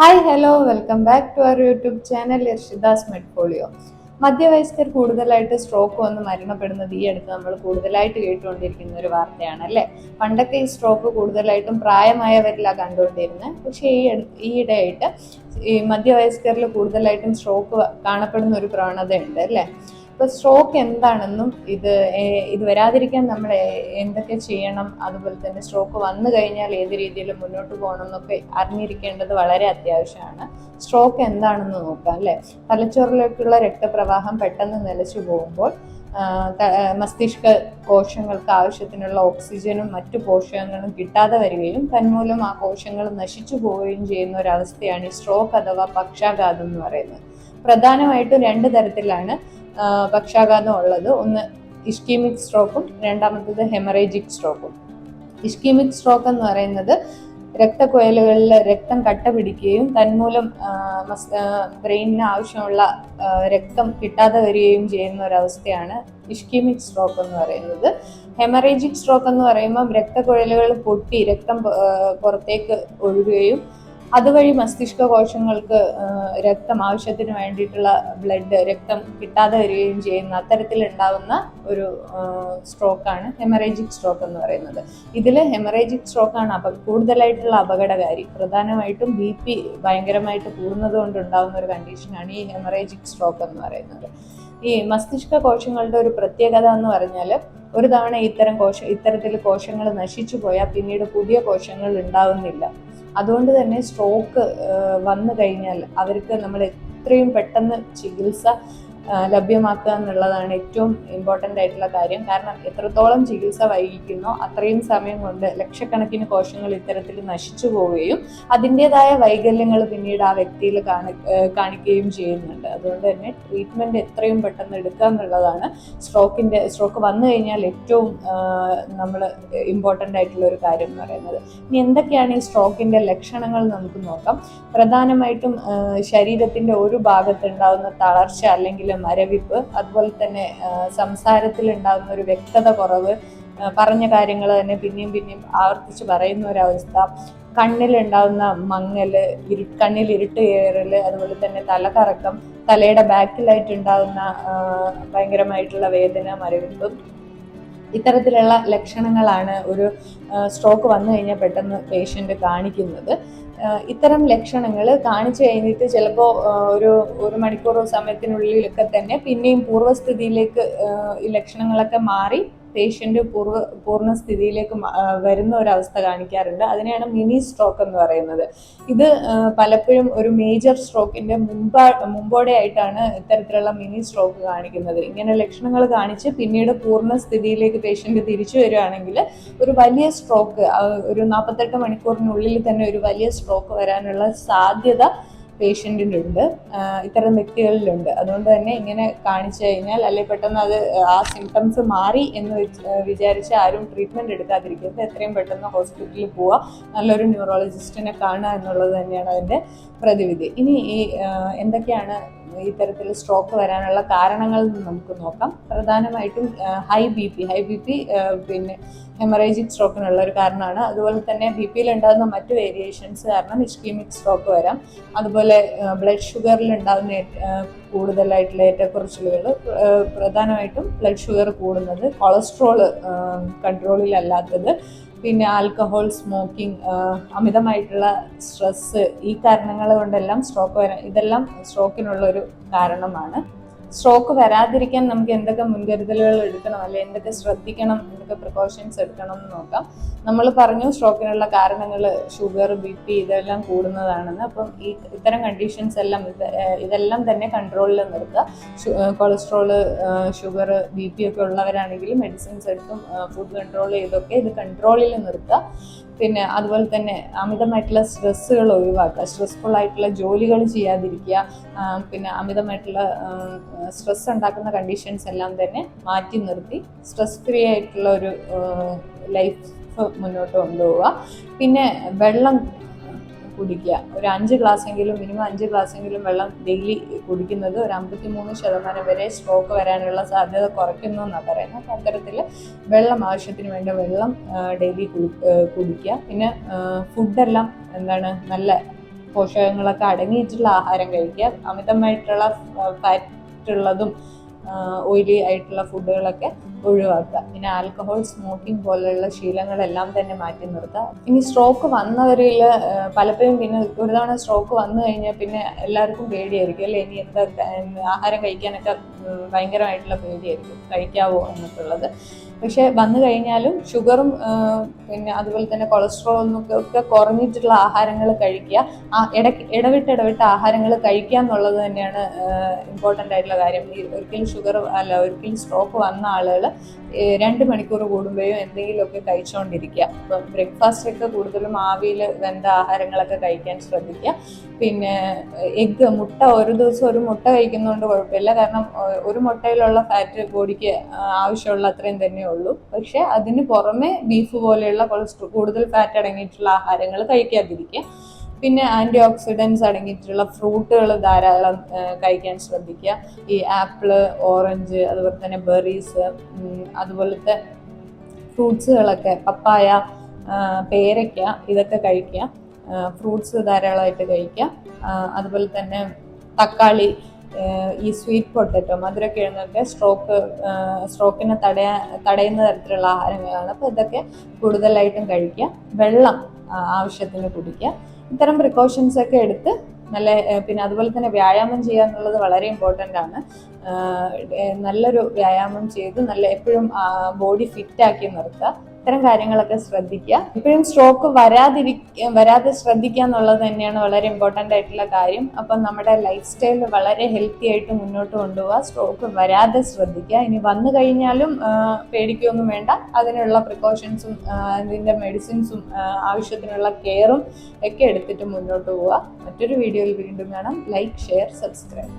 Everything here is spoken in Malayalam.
Hi hello welcome back to our YouTube channel Irshidas മെഡ്ഫോളിയോ മധ്യവയസ്കർ കൂടുതലായിട്ട് സ്ട്രോക്ക് വന്ന് മരണപ്പെടുന്നത് ഈ അടുത്ത് നമ്മൾ കൂടുതലായിട്ട് കേട്ടുകൊണ്ടിരിക്കുന്ന ഒരു വാർത്തയാണ് അല്ലേ? പണ്ടൊക്കെ ഈ സ്ട്രോക്ക് കൂടുതലായിട്ടും പ്രായമായവരിലാണ് കണ്ടുകൊണ്ടിരുന്നത്. പക്ഷേ ഈ ഈയിടെയായിട്ട് ഈ മധ്യവയസ്കരിൽ കൂടുതലായിട്ടും സ്ട്രോക്ക് കാണപ്പെടുന്ന ഒരു പ്രവണതയുണ്ട് അല്ലേ? ഇപ്പൊ സ്ട്രോക്ക് എന്താണെന്നും ഇത് ഇത് വരാതിരിക്കാൻ നമ്മൾ എന്തൊക്കെ ചെയ്യണം അതുപോലെ തന്നെ സ്ട്രോക്ക് വന്നു കഴിഞ്ഞാൽ ഏത് രീതിയിൽ മുന്നോട്ട് പോകണം എന്നൊക്കെ അറിഞ്ഞിരിക്കേണ്ടത് വളരെ അത്യാവശ്യമാണ്. സ്ട്രോക്ക് എന്താണെന്ന് നോക്കാം അല്ലെ? തലച്ചോറിലേക്കുള്ള രക്തപ്രവാഹം പെട്ടെന്ന് നിലച്ചു പോകുമ്പോൾ മസ്തിഷ്ക കോശങ്ങൾക്ക് ആവശ്യത്തിനുള്ള ഓക്സിജനും മറ്റു പോഷകങ്ങളും കിട്ടാതെ വരികയും തന്മൂലം ആ കോശങ്ങൾ നശിച്ചു പോവുകയും ചെയ്യുന്ന ഒരവസ്ഥയാണ് ഈ സ്ട്രോക്ക് അഥവാ പക്ഷാഘാതം എന്ന് പറയുന്നത്. പ്രധാനമായിട്ടും രണ്ട് തരത്തിലാണ്. പക്ഷാഘാതം ഉള്ളത്. ഒന്ന് ഇഷ്കീമിക് സ്ട്രോക്കും രണ്ടാമത്തത് ഹെമറേജിക് സ്ട്രോക്കും ഇഷ്കീമിക് സ്ട്രോക്ക് എന്ന് പറയുന്നത് രക്തക്കുഴലുകളിൽ രക്തം കട്ട പിടിക്കുകയും തന്മൂലം ബ്രെയിനിന് ആവശ്യമുള്ള രക്തം കിട്ടാതെ വരികയും ചെയ്യുന്ന ഒരവസ്ഥയാണ് ഇഷ്കീമിക് സ്ട്രോക്ക് എന്ന് പറയുന്നത്. ഹെമറേജിക് സ്ട്രോക്ക് എന്ന് പറയുമ്പോൾ രക്തക്കുഴലുകൾ പൊട്ടി രക്തം പുറത്തേക്ക് ഒഴുകുകയും അതുവഴി മസ്തിഷ്ക കോശങ്ങൾക്ക് രക്തം ആവശ്യത്തിന് വേണ്ടിയിട്ടുള്ള ബ്ലഡ് രക്തം കിട്ടാതെ വരികയും ചെയ്യുന്ന അത്തരത്തിൽ ഉണ്ടാകുന്ന ഒരു സ്ട്രോക്കാണ് ഹെമറേജിക് സ്ട്രോക്ക് എന്ന് പറയുന്നത്. ഇതിൽ ഹെമറേജിക് സ്ട്രോക്കാണ് അപ കൂടുതലായിട്ടുള്ള അപകടകാരി. പ്രധാനമായിട്ടും ബി പി ഭയങ്കരമായിട്ട് കൂടുന്നത് കൊണ്ട് ഉണ്ടാകുന്ന ഒരു കണ്ടീഷനാണ് ഈ ഹെമറേജിക് സ്ട്രോക്ക് എന്ന് പറയുന്നത്. ഈ മസ്തിഷ്ക കോശങ്ങളുടെ ഒരു പ്രത്യേകത എന്ന് പറഞ്ഞാൽ ഒരു തവണ ഇത്തരം കോശ ഇത്തരത്തിൽ കോശങ്ങൾ നശിച്ചു പോയാൽ പിന്നീട് പുതിയ കോശങ്ങൾ ഉണ്ടാവുന്നില്ല. അതുകൊണ്ട് തന്നെ സ്ട്രോക്ക് വന്നു കഴിഞ്ഞാൽ അവർക്ക് നമ്മൾ എത്രയും പെട്ടെന്ന് ചികിത്സ ലഭ്യമാക്കുക എന്നുള്ളതാണ് ഏറ്റവും ഇമ്പോർട്ടന്റ് ആയിട്ടുള്ള കാര്യം. കാരണം എത്രത്തോളം ചികിത്സ വൈകിക്കുന്നോ അത്രയും സമയം കൊണ്ട് ലക്ഷക്കണക്കിന് കോശങ്ങൾ ഇത്തരത്തിൽ നശിച്ചു പോവുകയും അതിന്റെതായ വൈകല്യങ്ങൾ പിന്നീട് ആ വ്യക്തിയിൽ കാണിക്കുകയും ചെയ്യുന്നുണ്ട്. അതുകൊണ്ട് തന്നെ ട്രീറ്റ്മെന്റ് എത്രയും പെട്ടെന്ന് എടുക്കുക എന്നുള്ളതാണ് സ്ട്രോക്കിന്റെ സ്ട്രോക്ക് വന്നു കഴിഞ്ഞാൽ ഏറ്റവും നമ്മൾ ഇമ്പോർട്ടന്റ് ആയിട്ടുള്ള ഒരു കാര്യം എന്ന് പറയുന്നത്. ഇനി എന്തൊക്കെയാണ് ഈ സ്ട്രോക്കിന്റെ ലക്ഷണങ്ങൾ നമുക്ക് നോക്കാം. പ്രധാനമായിട്ടും ശരീരത്തിന്റെ ഒരു ഭാഗത്തുണ്ടാവുന്ന തളർച്ച അല്ലെങ്കിൽ മരവിപ്പ് അതുപോലെ തന്നെ സംസാരത്തിൽ ഉണ്ടാകുന്ന ഒരു വ്യക്തത കുറവ് പറഞ്ഞ കാര്യങ്ങൾ തന്നെ പിന്നെയും പിന്നെയും ആവർത്തിച്ച് പറയുന്ന ഒരവസ്ഥ കണ്ണിലുണ്ടാകുന്ന മങ്ങൽ ഇരു കണ്ണിൽ ഇരുട്ട് കയറൽ അതുപോലെ തന്നെ തലകറക്കം തലയുടെ ബാക്കിലായിട്ട് ഉണ്ടാകുന്ന ഭയങ്കരമായിട്ടുള്ള വേദന മരവിപ്പ്. ഇത്തരത്തിലുള്ള ലക്ഷണങ്ങളാണ് ഒരു സ്ട്രോക്ക് വന്നു കഴിഞ്ഞാൽ പെട്ടെന്ന് പേഷ്യന്റ് കാണിക്കുന്നത്. ഇത്തരം ലക്ഷണങ്ങൾ കാണിച്ചു കഴിഞ്ഞിട്ട് ചിലപ്പോൾ ഒരു ഒരു മണിക്കൂറോ സമയത്തിനുള്ളിലൊക്കെ തന്നെ പിന്നെയും പൂർവസ്ഥിതിയിലേക്ക് ഈ ലക്ഷണങ്ങളൊക്കെ മാറി പേഷ്യന്റ് പൂർവ പൂർണസ്ഥിതിയിലേക്ക് സ്ഥിതിയിലേക്ക് വരുന്ന ഒരവസ്ഥ കാണിക്കാറുണ്ട്. അതിനെയാണ് മിനി സ്ട്രോക്ക് എന്ന് പറയുന്നത്. ഇത് പലപ്പോഴും ഒരു മേജർ സ്ട്രോക്കിന്റെ മുമ്പാ മുമ്പോടെ ആയിട്ടാണ് ഇത്തരത്തിലുള്ള മിനി സ്ട്രോക്ക് കാണിക്കുന്നത്. ഇങ്ങനെ ലക്ഷണങ്ങൾ കാണിച്ച് പിന്നീട് പൂർണ സ്ഥിതിയിലേക്ക് പേഷ്യന്റ് തിരിച്ചു വരികയാണെങ്കിൽ ഒരു വലിയ സ്ട്രോക്ക് ഒരു നാൽപ്പത്തെട്ട് മണിക്കൂറിനുള്ളിൽ തന്നെ ഒരു വലിയ സ്ട്രോക്ക് വരാനുള്ള സാധ്യത പേഷ്യന്റിന്റെ ഉണ്ട് ഇത്തരം വ്യക്തികളിലുണ്ട്. അതുകൊണ്ട് തന്നെ ഇങ്ങനെ കാണിച്ചു കഴിഞ്ഞാൽ അല്ലെങ്കിൽ പെട്ടെന്ന് അത് ആ സിംറ്റംസ് മാറി എന്ന് വിചാരിച്ച് ആരും ട്രീറ്റ്മെന്റ് എടുക്കാതിരിക്കരുത്. എത്രയും പെട്ടെന്ന് ഹോസ്പിറ്റലിൽ പോവുക നല്ലൊരു ന്യൂറോളജിസ്റ്റിനെ കാണുക എന്നുള്ളത് തന്നെയാണ് അതിന്റെ പ്രതിവിധി. ഇനി ഈ എന്തൊക്കെയാണ് ഇത്തരത്തിൽ സ്ട്രോക്ക് വരാനുള്ള കാരണങ്ങൾ നമുക്ക് നോക്കാം. പ്രധാനമായിട്ടും high B P high B P പിന്നെ ഹെമറേജിക് സ്ട്രോക്കിനുള്ള ഒരു കാരണമാണ്. അതുപോലെ തന്നെ ബി പിയിൽ ഉണ്ടാകുന്ന മറ്റ് വേരിയേഷൻസ് കാരണം ഇഷ്കീമിക് സ്ട്രോക്ക് വരാം. അതുപോലെ ബ്ലഡ് ഷുഗറിൽ ഉണ്ടാകുന്ന കൂടുതലായിട്ടുള്ള ഏറ്റക്കുറച്ചിലുകൾ പ്രധാനമായിട്ടും ബ്ലഡ് ഷുഗർ കൂടുന്നത് കൊളസ്ട്രോൾ കൺട്രോളിലല്ലാത്തത് പിന്നെ ആൽക്കഹോൾ സ്മോക്കിംഗ് അമിതമായിട്ടുള്ള സ്ട്രെസ്സ് ഈ കാരണങ്ങൾ കൊണ്ടെല്ലാം സ്ട്രോക്ക് വരാൻ ഇതെല്ലാം സ്ട്രോക്കിനുള്ള ഒരു കാരണമാണ്. സ്ട്രോക്ക് വരാതിരിക്കാൻ നമുക്ക് എന്തൊക്കെ മുൻകരുതലുകൾ എടുക്കണം അല്ലെ എന്തൊക്കെ ശ്രദ്ധിക്കണം എന്തൊക്കെ പ്രിക്കോഷൻസ് എടുക്കണം എന്ന് നോക്കാം. നമ്മൾ പറഞ്ഞു സ്ട്രോക്കിനുള്ള കാരണങ്ങൾ ഷുഗർ ബി പി ഇതെല്ലാം കൂടുന്നതാണെന്ന്. അപ്പം ഈ ഇത്തരം കണ്ടീഷൻസ് എല്ലാം ഇത് ഇതെല്ലാം തന്നെ കൺട്രോളിൽ നിർത്തുക കൊളസ്ട്രോൾ ഷുഗർ ബി പി ഒക്കെ ഉള്ളവരാണെങ്കിൽ മെഡിസിൻസ് എടുത്തും ഫുഡ് കൺട്രോൾ ചെയ്തൊക്കെ ഇത് കൺട്രോളിൽ നിർത്തുക പിന്നെ അതുപോലെ തന്നെ അമിതമായിട്ടുള്ള സ്ട്രെസ്സുകൾ ഒഴിവാക്കുക. സ്ട്രെസ്ഫുൾ ആയിട്ടുള്ള ജോലികൾ ചെയ്യാതിരിക്കുക. പിന്നെ അമിതമായിട്ടുള്ള സ്ട്രെസ് ഉണ്ടാക്കുന്ന കണ്ടീഷൻസ് എല്ലാം തന്നെ മാറ്റി നിർത്തി. സ്ട്രെസ് ഫ്രീ ആയിട്ടുള്ള ഒരു ലൈഫ് മുന്നോട്ട് കൊണ്ടുപോവുക. പിന്നെ വെള്ളം കുടിക്കുക. ഒരു അഞ്ച് ഗ്ലാസ് എങ്കിലും മിനിമം അഞ്ച് ഗ്ലാസ് എങ്കിലും വെള്ളം ഡെയിലി കുടിക്കുന്നത് ഒരു അമ്പത്തി മൂന്ന് ശതമാനം വരെ സ്ട്രോക്ക് വരാനുള്ള സാധ്യത കുറയ്ക്കുന്നു എന്നാണ് പറയുന്നത്. അപ്പോൾ അത്തരത്തിൽ വെള്ളം ആവശ്യത്തിന് വേണ്ട വെള്ളം ഡെയിലി കുടിക്കുക. പിന്നെ ഫുഡെല്ലാം എന്താണ് നല്ല പോഷകങ്ങളൊക്കെ അടങ്ങിയിട്ടുള്ള ആഹാരം കഴിക്കുക. അമിതമായിട്ടുള്ള ഫാറ്റ് ഉള്ളതും ഓയിലി ആയിട്ടുള്ള ഫുഡുകളൊക്കെ ഒഴിവാക്കുക. പിന്നെ ആൽക്കഹോൾ സ്മോക്കിംഗ് പോലെയുള്ള ശീലങ്ങളെല്ലാം തന്നെ മാറ്റി നിർത്തുക. ഇനി സ്ട്രോക്ക് വന്നവരിൽ പലപ്പോഴും പിന്നെ ഒരു തവണ സ്ട്രോക്ക് വന്നു കഴിഞ്ഞാൽ പിന്നെ എല്ലാവർക്കും പേടിയായിരിക്കും അല്ലേ? ഇനി എന്താ ആഹാരം കഴിക്കാനൊക്കെ ഭയങ്കരമായിട്ടുള്ള പേടിയായിരിക്കും. കഴിക്കാവോ? എന്നൊക്കെയുള്ളത് പക്ഷെ വന്നു കഴിഞ്ഞാലും ഷുഗറും പിന്നെ അതുപോലെ തന്നെ കൊളസ്ട്രോൾ ഒക്കെ കുറഞ്ഞിട്ടുള്ള ആഹാരങ്ങൾ കഴിക്കുക. ആ ഇടയ്ക്ക് ഇടവിട്ട് ഇടവിട്ട് ആഹാരങ്ങൾ കഴിക്കുക എന്നുള്ളത് തന്നെയാണ് ഇമ്പോർട്ടന്റ് ആയിട്ടുള്ള കാര്യം. ഒരിക്കലും ഷുഗർ അല്ല ഒരിക്കലും സ്ട്രോക്ക് വന്ന ആളുകൾ രണ്ട് മണിക്കൂർ കൂടുമ്പോഴും എന്തെങ്കിലുമൊക്കെ കഴിച്ചുകൊണ്ടിരിക്കുക. അപ്പം ബ്രേക്ക്ഫാസ്റ്റൊക്കെ കൂടുതലും ആവിയിൽ വെന്ത ആഹാരങ്ങളൊക്കെ കഴിക്കാൻ ശ്രദ്ധിക്കുക. പിന്നെ എഗ്ഗ് മുട്ട ഒരു ദിവസം ഒരു മുട്ട കഴിക്കുന്നതുകൊണ്ട് കുഴപ്പമില്ല. കാരണം ഒരു മുട്ടയിലുള്ള ഫാറ്റ് ബോഡിക്ക് ആവശ്യമുള്ള അത്രയും തന്നെ ഉള്ളൂ. പക്ഷെ അതിന് പുറമെ ബീഫ് പോലെയുള്ള കൊളസ്ട്രോൾ കൂടുതൽ ഫാറ്റ് അടങ്ങിയിട്ടുള്ള ആഹാരങ്ങൾ കഴിക്കാതിരിക്കുക. പിന്നെ ആന്റി ഓക്സിഡൻസ് അടങ്ങിയിട്ടുള്ള ഫ്രൂട്ടുകൾ ധാരാളം കഴിക്കാൻ ശ്രദ്ധിക്കുക. ഈ ആപ്പിൾ ഓറഞ്ച് അതുപോലെ തന്നെ ബെറീസ് അതുപോലത്തെ ഫ്രൂട്ട്സുകളൊക്കെ പപ്പായ പേരയ്ക്ക ഇതൊക്കെ കഴിക്കുക. ഫ്രൂട്ട്സ് ധാരാളമായിട്ട് കഴിക്കുക. അതുപോലെ തന്നെ തക്കാളി ഈ സ്വീറ്റ് പൊട്ടറ്റോ മധുരക്കിഴങ്ങൊക്കെ സ്ട്രോക്ക് സ്ട്രോക്കിനെ തടയാ തടയുന്ന തരത്തിലുള്ള ആഹാരങ്ങളാണ്. അപ്പോൾ ഇതൊക്കെ കൂടുതലായിട്ടും കഴിക്കുക. വെള്ളം ആവശ്യത്തിന് കുടിക്കുക. ഇത്തരം പ്രിക്കോഷൻസ് ഒക്കെ എടുത്ത് നല്ല പിന്നെ അതുപോലെ തന്നെ വ്യായാമം ചെയ്യുക എന്നുള്ളത് വളരെ ഇമ്പോർട്ടന്റ് ആണ്. നല്ലൊരു വ്യായാമം ചെയ്ത് നല്ല എപ്പോഴും ബോഡി ഫിറ്റാക്കി നിർത്തുക. ഇത്തരം കാര്യങ്ങളൊക്കെ ശ്രദ്ധിക്കുക. എപ്പോഴും സ്ട്രോക്ക് വരാതിരി വരാതെ ശ്രദ്ധിക്കുക എന്നുള്ളത് തന്നെയാണ് വളരെ ഇമ്പോർട്ടന്റ് ആയിട്ടുള്ള കാര്യം. അപ്പം നമ്മുടെ ലൈഫ് സ്റ്റൈൽ വളരെ ഹെൽത്തി ആയിട്ട് മുന്നോട്ട് കൊണ്ടുപോകുക സ്ട്രോക്ക് വരാതെ ശ്രദ്ധിക്കുക. ഇനി വന്നു കഴിഞ്ഞാലും പേടിക്കുകയൊന്നും വേണ്ട. അതിനുള്ള പ്രിക്കോഷൻസും ഇതിന്റെ മെഡിസിൻസും ആവശ്യത്തിനുള്ള കെയറും ഒക്കെ എടുത്തിട്ട് മുന്നോട്ട് പോവുക. മറ്റൊരു വീഡിയോയിൽ വീണ്ടും കാണാം. Like share subscribe